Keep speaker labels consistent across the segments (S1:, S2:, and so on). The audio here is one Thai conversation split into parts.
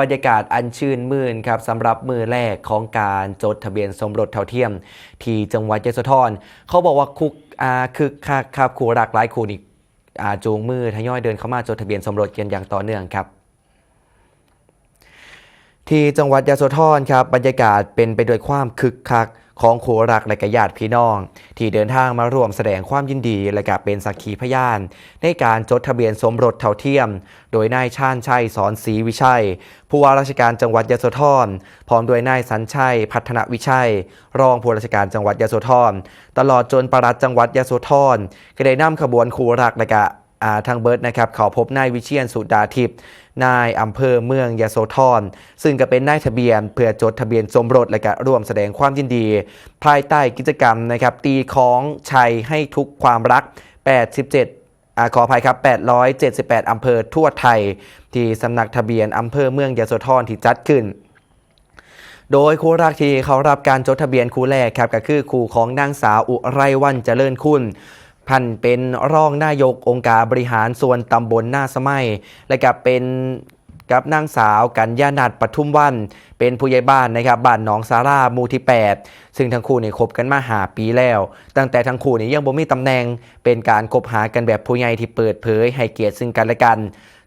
S1: บรรยากาศอันชื่นมื่นครับสำหรับมือแรกของการจดทะเบียนสมรสเท่าเทียม ที่จังหวัดยะโสธรเขาบอกว่าคุกอาคือคักครับคู่รักหลายคู่นี่อาจูงมือทยอยเดินเข้ามาจดทะเบียนสมรสกันอย่างต่อเนื่องครับที่จังหวัดยะโสธรครับบรรยากาศเป็นไปด้วยความคึกคัก ของคู่รักและกญาติพี่น้อง ที่เดินทางมาร่วมแสดงความยินดีและก็เป็นสักขีพยาน ในการจดทะเบียนสมรสเท่าเทียม โดยนายชาญชัยสอนศรีวิชัย ผู้ว่าราชการจังหวัดยโสธรพร้อมด้วยนายสัญชัย พัฒนวิชัย รองผู้ราชการจังหวัดยโสธรตลอดจนประหลัดจังหวัดยโสธรก็ได้นำขบวนคู่รักและก็อ่า ทางเบิร์ดนะครับเขาพบนายวิเชียนสุดาทิพย์นายอำเภอเมืองยโสธรซึ่งก็เป็นนายทะเบียน เพื่อจดทะเบียนสมรสและก็ร่วมแสดงความยินดี ภายใต้กิจกรรมนะครับตีของชัยให้ทุกความรัก 87อขออภัยครับ 878 อำเภอทั่วไทย ที่สำนักทะเบียนอำเภอเมืองยโสธรที่จัดขึ้น โดยคู่รักที่เขารับการจดทะเบียนคู่แรกครับก็คือคู่ของนางสาวอุไรวันเจริญคุณ พันเป็นรองนายกองค์การบริหารส่วนตำบลหน้าสมัย และกับเป็นกับนางสาวกัญญาณัดปทุมวัน เป็นผู้ใหญ่บ้านนะครับบ้านหนองสาราหมู่ที่ 8 ซึ่งทั้งคู่เนี่ยคบกันมาหาปีแล้ว ตั้งแต่ทั้งคู่เนี่ยยังบ่มีตำแหน่งเป็นการคบหากันแบบผู้ใหญ่ที่เปิดเผยให้เกียรติซึ่งกันและกัน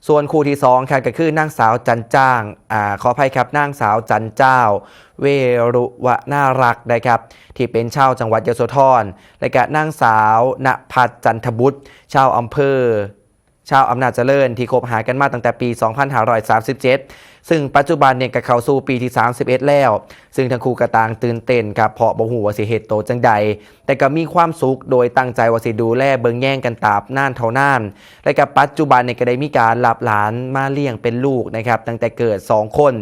S1: ส่วนคู่ที่2ครับก็คือนางสาวจันจ้างอ่าขออภัยครับนางสาวจันเจ้า เวรุวะน่ารักนะครับที่เป็นชาวจังหวัดยโสธรและก็นางสาวณพัฒจันทบุตรชาวอำเภอ ชาวอำนาจเจริญที่คบหากันมาตั้งแต่ปี 2537 ซึ่งปัจจุบันเนี่ยก็เขาสู่ปีที่ 31 แล้ว ซึ่งทั้งคู่กระต่างตื่นเต้นครับเพราะบ่ฮู้ว่าสิเหตุโตจังใด แต่ก็มีความสุขโดยตั้งใจว่าสิดูแลเบิงแย่งกันตราบน่านเท่านาน และกับปัจจุบันเนี่ยก็ได้มีการรับหลานมาเลี้ยงเป็นลูกนะครับตั้งแต่เกิด 2 คน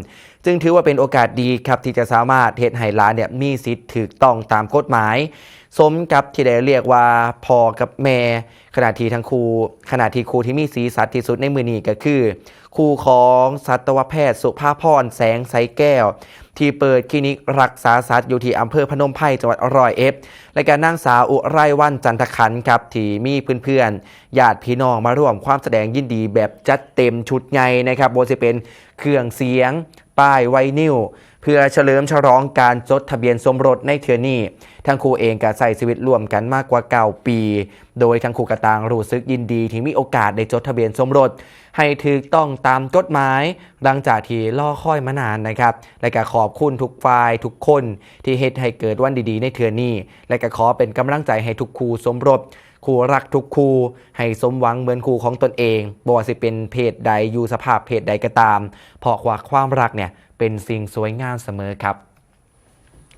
S1: จึงถือว่าเป็นโอกาสดีครับที่จะสามารถเฮ็ดให้หลานเนี่ยมีสิทธิ์ถูกต้องตามกฎหมาย สมกับที่ได้เรียกว่าพ่อกับแม่ ขณะที่ทั้งครูขณะที่ครูที่มีสีสัตว์ที่สุดในมือนี้ก็คือครูของสัตวแพทย์สุภาพรแสงไซแก้ว ที่เปิดคลินิกรักษาสัตว์อยู่ที่อำเภอพนมไพรจังหวัดร้อยเอฟและการนางสาวอุไรวันจันทขันครับที่มีเพื่อนๆญาติพี่น้องมาร่วมความแสดงยินดีแบบจัดเต็มชุดใหญ่นะครับโบจะเป็นเครื่องเสียง ป้ายไวนิล เพื่อเฉลิมฉลองการจดทะเบียนสมรสในเทือนี้ทั้งคู่เองก็ใส่ชีวิตร่วมกันมากกว่า9ปี โดยทั้งคู่กระต่างรู้สึกยินดีที่มีโอกาสได้จดทะเบียนสมรส ให้ถูกต้องตามกฎหมาย หลังจากที่ล่อค่อยมานานนะครับ และก็ขอบคุณทุกฝ่ายทุกคนที่เฮ็ดให้เกิดวันดีๆ ในเทือนี้ และก็ขอเป็นกำลังใจให้ทุกคู่สมรสคู่รักทุกคู่ให้สมหวังเหมือนคู่ของตนเองบ่ว่าสิเป็นเพศใดอยู่สภาพเพศใดก็ตามเพราะว่าความรักเนี่ย เป็นสิ่งสวยงามเสมอครับ